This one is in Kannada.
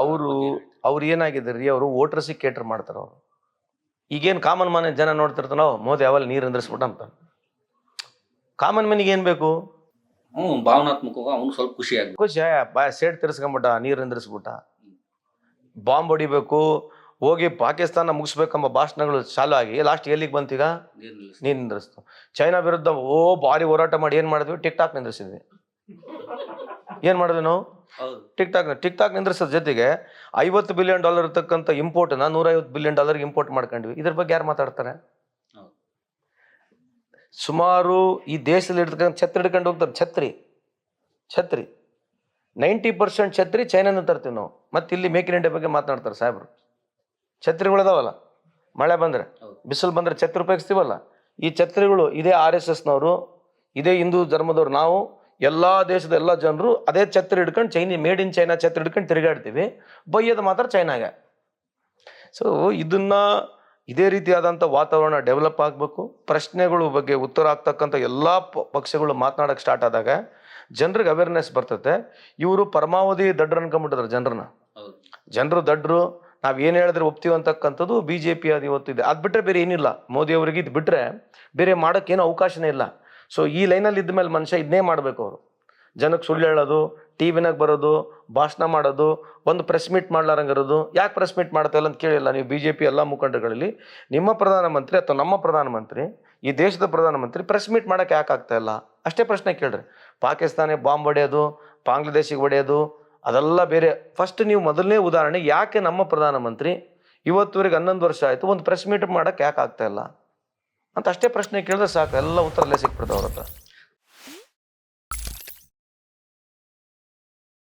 ಅವರು ಅವ್ರು ಏನಾಗಿದ್ದಾರೆ ರೀ? ಅವರು ವೋಟರ್ಸಿಗೆ ಕೇಟರ್ ಮಾಡ್ತಾರೆ ಅವರು. ಈಗೇನು ಕಾಮನ್ ಮನೆ ಜನ ನೋಡ್ತಿರ್ತಾನೋ ಮೋದಿ ಯಾವಲ್ಲಿ ನೀರು ಅಂದ್ರಿಸ್ಬಿಟ್ಟ ಅಂತ. ಕಾಮನ್ ಮನಿಗೆ ಏನು ಬೇಕು? ಹ್ಞೂ ಭಾವನಾತ್ಮಕವಾಗಿ ಅವನು ಸ್ವಲ್ಪ ಖುಷಿ ಆಗ್ಬೇಕು. ಖುಷಿ ಬಾ ಸೇಡ್ ತಿರ್ಸ್ಕೊಂಬಿಟ್ಟ ನೀರು ಅಂದ್ರಿಸ್ಬಿಟ್ಟ ಬಾಂಬ್ ಹೊಡಿಬೇಕು ಹೋಗಿ ಪಾಕಿಸ್ತಾನ ಮುಗಿಸ್ಬೇಕಂಬ ಭಾಷಣಗಳು ಚಾಲು ಆಗಿ ಲಾಸ್ಟ್ ಎಲ್ಲಿಗೆ ಬಂತೀಗ? ನೀರು ನಿಂದ್ರಿಸ್ತು ಚೈನಾ ವಿರುದ್ಧ ಓ ಭಾರಿ ಹೋರಾಟ ಮಾಡಿ ಏನು ಮಾಡಿದ್ವಿ? ಟಿಕ್ ಟಾಕ್ ನಿಂದ್ರಿಸಿದ್ವಿ. ಏನು ಮಾಡಿದ್ವಿ ನಾವು? ಟಿಕ್ ಟಾಕ್ ಟಿಕ್ ಟಾಕ್ ನಿಂದ್ರಿಸೋದ್ ಜೊತೆಗೆ ಐವತ್ತು ಬಿಲಿಯನ್ ಡಾಲರ್ ಇರ್ತಕ್ಕಂಥ ಇಂಪೋರ್ಟ್ನ ನೂರೈವತ್ತು ಬಿಲಿಯನ್ ಡಾಲರ್ಗೆ ಇಂಪೋರ್ಟ್ ಮಾಡ್ಕೊಂಡ್ವಿ. ಇದ್ರ ಬಗ್ಗೆ ಯಾರು ಮಾತಾಡ್ತಾರೆ. ಸುಮಾರು ಈ ದೇಶದಲ್ಲಿ ಇರ್ತಕ್ಕಂಥ ಛತ್ರಿ ಹಿಡ್ಕೊಂಡು ಹೋಗ್ತಾರೆ. ಛತ್ರಿ. ಛತ್ರಿ. ನೈಂಟಿ ಪರ್ಸೆಂಟ್ ಛತ್ರಿ ಚೈನಾದಿಂದ ತರ್ತೀವಿ ನಾವು. ಮತ್ತೆ ಇಲ್ಲಿ ಮೇಕ್ ಇನ್ ಇಂಡಿಯಾ ಬಗ್ಗೆ ಮಾತನಾಡ್ತಾರೆ ಸಾಹೇಬ್ರು. ಛತ್ರಿಗಳಿದಾವಲ್ಲ ಮಳೆ ಬಂದರೆ. ಬಿಸಿಲು ಬಂದರೆ ಛತ್ರಿ ಉಪಯೋಗಿಸ್ತೀವಲ್ಲ? ಈ ಛತ್ರಿಗಳು ಇದೇ ಆರ್ ಎಸ್ ಎಸ್ನವರು ಇದೇ ಹಿಂದೂ ಧರ್ಮದವ್ರು ನಾವು ಎಲ್ಲ ದೇಶದ ಎಲ್ಲ ಜನರು ಅದೇ ಛತ್ರ ಹಿಡ್ಕೊಂಡು ಚೈನಿ ಮೇಡ್ ಇನ್ ಚೈನಾ ಛತ್ರ ಹಿಡ್ಕೊಂಡು ತಿರುಗಾಡ್ತೀವಿ. ಬೈಯೋದು ಮಾತ್ರ ಚೈನಾಗೆ ಸೊ ಇದನ್ನ ಇದೇ ರೀತಿಯಾದಂಥ ವಾತಾವರಣ ಡೆವಲಪ್ ಆಗಬೇಕು. ಪ್ರಶ್ನೆಗಳು ಬಗ್ಗೆ ಉತ್ತರ ಆಗ್ತಕ್ಕಂಥ ಎಲ್ಲ ಪಕ್ಷಗಳು ಮಾತನಾಡೋಕ್ಕೆ ಸ್ಟಾರ್ಟ್ ಆದಾಗ ಜನರಿಗೆ ಅವೇರ್ನೆಸ್ ಬರ್ತತೆ. ಇವರು ಪರಮಾವಧಿ ದಡ್ಡ್ರು ಅನ್ಕೊಂಡ್ಬಿಟ್ಟಿದ್ರು ಜನರನ್ನ. ಜನರು ದಡ್ರು ನಾವು ಏನು ಹೇಳಿದ್ರೆ ಒಪ್ತೀವಿ ಅಂತಕ್ಕಂಥದ್ದು ಬಿ ಜೆ ಪಿ ಅದು ಇವತ್ತಿದೆ ಅದು ಬಿಟ್ಟರೆ ಬೇರೆ ಏನಿಲ್ಲ. ಮೋದಿ ಅವರಿಗೆ ಇದು ಬಿಟ್ಟರೆ ಬೇರೆ ಮಾಡೋಕ್ಕೇನು ಅವಕಾಶನೇ ಇಲ್ಲ. ಸೊ ಈ ಲೈನಲ್ಲಿ ಇದ್ದ ಮೇಲೆ ಮನುಷ್ಯ ಇದನ್ನೇ ಮಾಡಬೇಕು ಅವರು. ಜನಕ್ಕೆ ಸುಳ್ಳು ಹೇಳೋದು ಟಿ ವಿನಾಗ ಬರೋದು, ಭಾಷಣ ಮಾಡೋದು ಒಂದು ಪ್ರೆಸ್ ಮೀಟ್ ಮಾಡ್ಲಾರಂಗಿರೋದು. ಯಾಕೆ ಪ್ರೆಸ್ ಮೀಟ್ ಮಾಡ್ತಾ ಇಲ್ಲ ಅಂತ ಕೇಳಿಲ್ಲ ನೀವು ಬಿ ಜೆ ಪಿ ಎಲ್ಲ ಮುಖಂಡಗಳಲ್ಲಿ ನಿಮ್ಮ ಪ್ರಧಾನಮಂತ್ರಿ ಅಥವಾ ನಮ್ಮ ಪ್ರಧಾನಮಂತ್ರಿ, ಈ ದೇಶದ ಪ್ರಧಾನಮಂತ್ರಿ ಪ್ರೆಸ್ ಮೀಟ್ ಮಾಡೋಕ್ಕೆ ಯಾಕೆ ಆಗ್ತಾ ಇಲ್ಲ? ಅಷ್ಟೇ ಪ್ರಶ್ನೆ ಕೇಳ್ರಿ. ಪಾಕಿಸ್ತಾನ ಬಾಂಬ್ ಹೊಡೆಯೋದು, ಬಾಂಗ್ಲಾದೇಶಿಗೆ ಹೊಡೆಯೋದು, ಅದೆಲ್ಲ ಬೇರೆ. ಫಸ್ಟ್ ನೀವು ಮೊದಲನೇ ಉದಾಹರಣೆ ಯಾಕೆ ನಮ್ಮ ಪ್ರಧಾನಮಂತ್ರಿ ಇವತ್ತುವರೆಗೆ ಹನ್ನೊಂದು ವರ್ಷ ಆಯಿತು, ಒಂದು ಪ್ರೆಸ್ ಮೀಟ್ ಮಾಡೋಕ್ಕೆ ಯಾಕೆ ಆಗ್ತಾ ಇಲ್ಲ? ಅಂತ ಅಷ್ಟೇ ಪ್ರಶ್ನೆ ಕೇಳಿದ್ರೆ ಸಾಕು. ಎಲ್ಲ ಉತ್ತರಲ್ಲೇ ಅಲ್ಲೇ